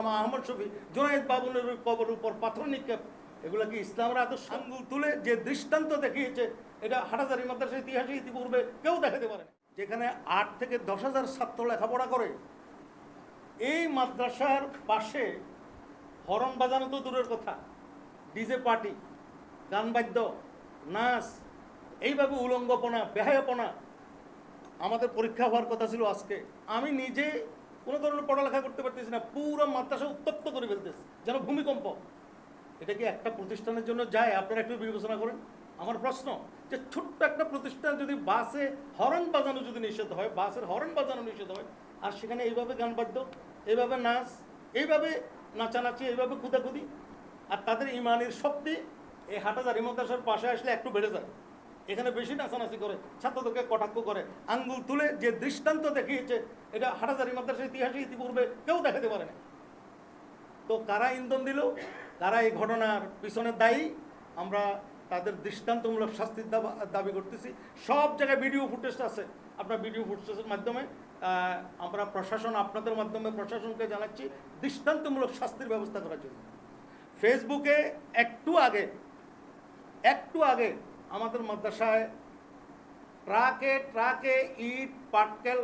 আহমদ শফি জোনায়েদ বাবুলের কবর উপর পাথর নিক্ষেপ এগুলো কি ইসলামের আদর্শ? আঙ্গুল তুলে যে দৃষ্টান্ত দেখিয়েছে, এটা হাটাজারি মাদ্রাসার ইতিহাসে ইতিপূর্বে কেউ দেখাতে পারে যেখানে আট থেকে দশ হাজার ছাত্র লেখাপড়া করে। এই মাদ্রাসার পাশে হরন বাজানো তো দূরের কথা। ডিজে পার্টি, গান বাদ্য, নাচ, এইভাবে উলঙ্গপনা, বেহায়াপনা আমাদের পরীক্ষা হওয়ার কথা ছিল আজকে। আমি নিজে কোনো ধরনের পড়ালেখা করতে পারতেছি না, পুরো মাদ্রাসা উত্তপ্ত করে ফেলতেছে, যেন ভূমিকম্প। এটা কি একটা প্রতিষ্ঠানের জন্য যায়? আপনারা একটু বিবেচনা করেন। আমার প্রশ্ন, যে ছোট্ট একটা প্রতিষ্ঠান যদি বাসে হরন বাজানো যদি নিষেধ হয়, বাসের হরন বাজানো নিষেধ হয়, আর সেখানে এইভাবে গান বাদ্য, এইভাবে নাচ, এইভাবে নাচানাচি, এইভাবে কুদাকুদি আর তাদের ইমানের শক্তি এই হাটাজারি মাদ্রাসার পাশে আসলে একটু বেড়ে যায়। এখানে বেশি নাচানাচি করে, ছাত্রদেরকে কটাক্ষ করে, আঙ্গুল তুলে যে দৃষ্টান্ত দেখিয়েছে, এটা হাটাজারি মাদ্রাসার ইতিহাসে ইতিপূর্বে কেউ দেখাতে পারে না তো কারা ইন্ধন দিল? কারা এই ঘটনার পিছনে দায়ী? আমরা তাদের দৃষ্টান্তমূলক শাস্তির দাবা- করতেছি। সব জায়গায় ভিডিও ফুটেজ আছে। আপনার ভিডিও ফুটেজের মাধ্যমে আমরা প্রশাসন আপনাদের মাধ্যমে প্রশাসনকে জানাচ্ছি দৃষ্টান্তমূলক শাস্তির ব্যবস্থা করার জন্য। ফেসবুকে একটু আগে একটু আগে আমাদের মাদ্রাসায় ট্রাকে ট্রাকে ইট, পাটকেল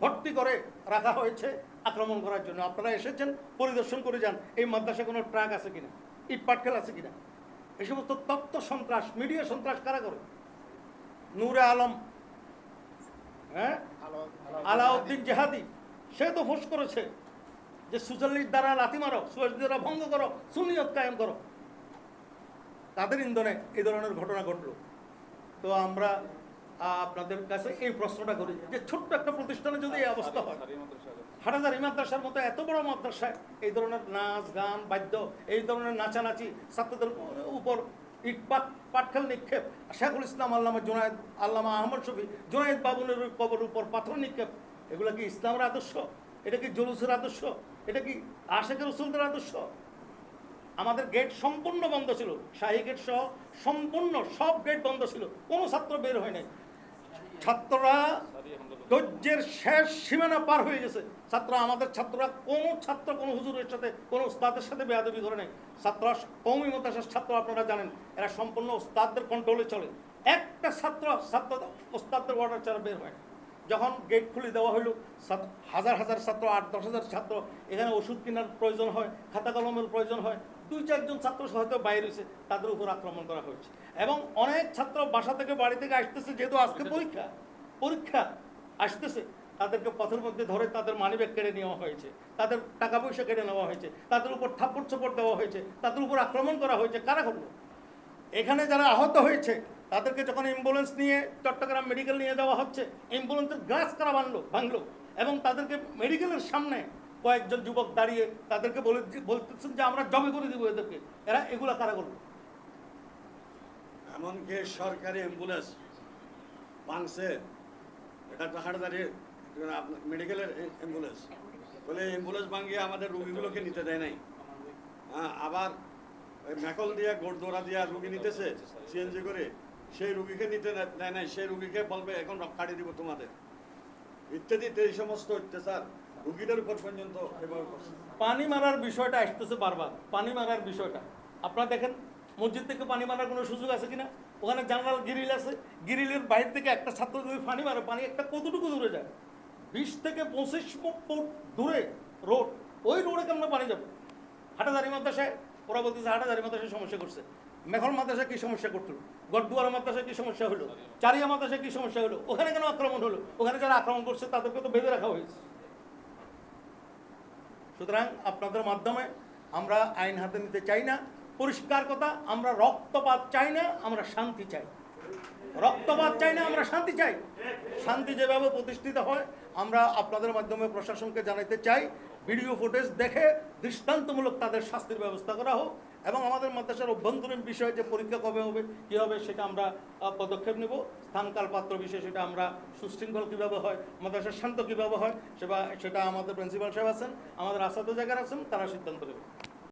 ভর্তি করে রাখা হয়েছে আক্রমণ করার জন্য। আপনারা এসেছেন, পরিদর্শন করে যান, এই মাদ্রাসায় কোনো ট্রাক আছে কিনা, ইট, পাটকেল আছে কিনা? এই সমস্ত তত্ত্ব সন্ত্রাস, মিডিয়া সন্ত্রাস কারা করে? নূরে আলম হ্যাঁ? আলাউদ্দিন জেহাদি, সে তো ফোঁস করেছে যে সুজাল্লির দ্বারা লাথি মারো সুয়াজ দ্বারা ভঙ্গ করো সুনিয়ত কায়েম করো। তাদের ইন্ধনে এই ধরনের ঘটনা ঘটলো। তো আমরা আপনাদের কাছে এই প্রশ্নটা করি যে ছোট্ট একটা প্রতিষ্ঠানে যদি এই অবস্থা হয় হাটাজারি মাদ্রাসার মতো এত বড় মাদ্রাসায় এই ধরনের নাচ গান বাদ্য এই ধরনের নাচানাচি ছাত্রদের উপর ইট পাট পাটখেল নিক্ষেপ শেখুল ইসলাম আল্লামা জোনায়েদ আল্লামা আহমদ শফি জোনায়েদ বাবুলের কবর উপর পাথর নিক্ষেপ এগুলো কি ইসলামের আদর্শ? এটা কি জলুসের আদর্শ? এটা কি আশেখের রসুলদের আদর্শ? আমাদের গেট সম্পূর্ণ বন্ধ ছিল। শাহী গেট সহ সম্পূর্ণ সব গেট বন্ধ ছিল। কোনো ছাত্র বের হয় নাই। ছাত্ররা ধৈর্যের শেষ সীমানা পার হয়ে গেছে। ছাত্র, আমাদের ছাত্ররা কোনো ছাত্র, কোনো হুজুরের সাথে, কোনো ওস্তাদের সাথে বেয়াদবি করে নাই। ছাত্ররা কৌমি মতাসার ছাত্র, আপনারা জানেন। এরা সম্পূর্ণ ওস্তাদদের কন্ট্রোলে চলে। একটা ছাত্র ছাত্র ওস্তাদদের অর্ডার ছাড়া বের হয় যখন গেট খুলে দেওয়া হলো হাজার হাজার ছাত্র, আট, দশ হাজার ছাত্র, এখানে ওষুধ কেনার প্রয়োজন হয়, খাতা কলমের প্রয়োজন হয় দুই চারজন ছাত্র হয়তো বাইরে হয়েছে তাদের উপর আক্রমণ করা হয়েছে। এবং অনেক ছাত্র বাসা থেকে বাড়ি থেকে আসতেছে যেহেতু আজকে পরীক্ষা পরীক্ষা আসতেছে তাদেরকে পথের মধ্যে ধরে তাদের মানিব্যাগ কেড়ে নেওয়া হয়েছে তাদের টাকা পয়সা কেড়ে নেওয়া হয়েছে তাদের উপর থাপ্পড় চপড় দেওয়া হয়েছে তাদের উপর আক্রমণ করা হয়েছে কারা করল? এখানে যারা আহত হয়েছে তাদেরকে যখন অ্যাম্বুলেন্স নিয়ে চট্টগ্রাম মেডিকেল নিয়ে যাওয়া হচ্ছে অ্যাম্বুলেন্সের গ্লাস কারা বানলো ভাঙলো? এবং তাদেরকে মেডিকেলের সামনে কয়েকজন যুবক দাঁড়িয়ে তাদেরকে বলে বলতেছেন যে আমরা জবে করে দিব এদেরকে। এরা এগুলা কারা করল এমনকি সরকারি অ্যাম্বুলেন্স ভাঙছে। এটা তো হাটদারি মেডিকেলের অ্যাম্বুলেন্স। বলে অ্যাম্বুলেন্স ভাঙিয়ে আমাদের রুগীগুলোকে নিতে দেয় নাই। হ্যাঁ আবার ওই ম্যাকল দিয়া গোড়দোড়া দিয়া রুগী নিতেছে সিএনজি করে, সেই রুগীকে নিতে দেয় নাই। সেই রুগীকে বলবে, এখন কাটি দিব তোমাদের। ইত্যাদিতে এই সমস্ত অত্যাচার। পানি মারার বিষয়টা আসতেছে বারবার। পানি মারার বিষয়টা। আপনারা দেখেন, মসজিদ থেকে পানি মারার কোনো সুযোগ আছে কিনা? ওখানে জানালার গিরিল আছে। গিরিলের বাইরে থেকে একটা ছাত্র যদি পানি মারে, পানি একটা কতটুকু দূরে যায়? বিশ থেকে পঁচিশ ফুট দূরে রোড। ওই রোডে কেমন পানি যাবে? হাটাদারি মাদ্রাসায়, ওরা বলতেছে হাটাদারি মাদ্রাসায় সমস্যা করছে। মেঘল মাদ্রাসায় কী সমস্যা করতো? গড়দুয়ারা মাদ্রাসায় কি সমস্যা হলো? চারিয়া মাদ্রাসায় কি সমস্যা হলো? ওখানে কেন আক্রমণ হলো? ওখানে যারা আক্রমণ করছে, তাদেরকে তো বেঁধে রাখা হয়েছে। সুতরাং আপনাদের মাধ্যমে আমরা আইন হাতে নিতে চাই না, পরিষ্কার কথা, আমরা রক্তপাত চাই না, আমরা শান্তি চাই। রক্তপাত চাই না, আমরা শান্তি চাই। শান্তি যেভাবে প্রতিষ্ঠিত হয়, আমরা আপনাদের মাধ্যমে প্রশাসনকে জানাইতে চাই। ভিডিও ফুটেজ দেখে দৃষ্টান্তমূলক তাদের শাস্তির ব্যবস্থা করা হোক। এবং আমাদের মাদ্রাসার অভ্যন্তরীণ বিষয়ে যে পরীক্ষা কবে হবে, কী হবে, সেটা আমরা পদক্ষেপ নেব। স্থানকাল পাত্র বিষয়ে সেটা আমরা সুশৃঙ্খল কীভাবে হয়, মাদ্রাসার শান্ত কীভাবে হয় সেটা সেটা আমাদের প্রিন্সিপাল সাহেব আছেন, আমাদের আসাদ জায়গায় আছেন, তারা সিদ্ধান্ত নেবে।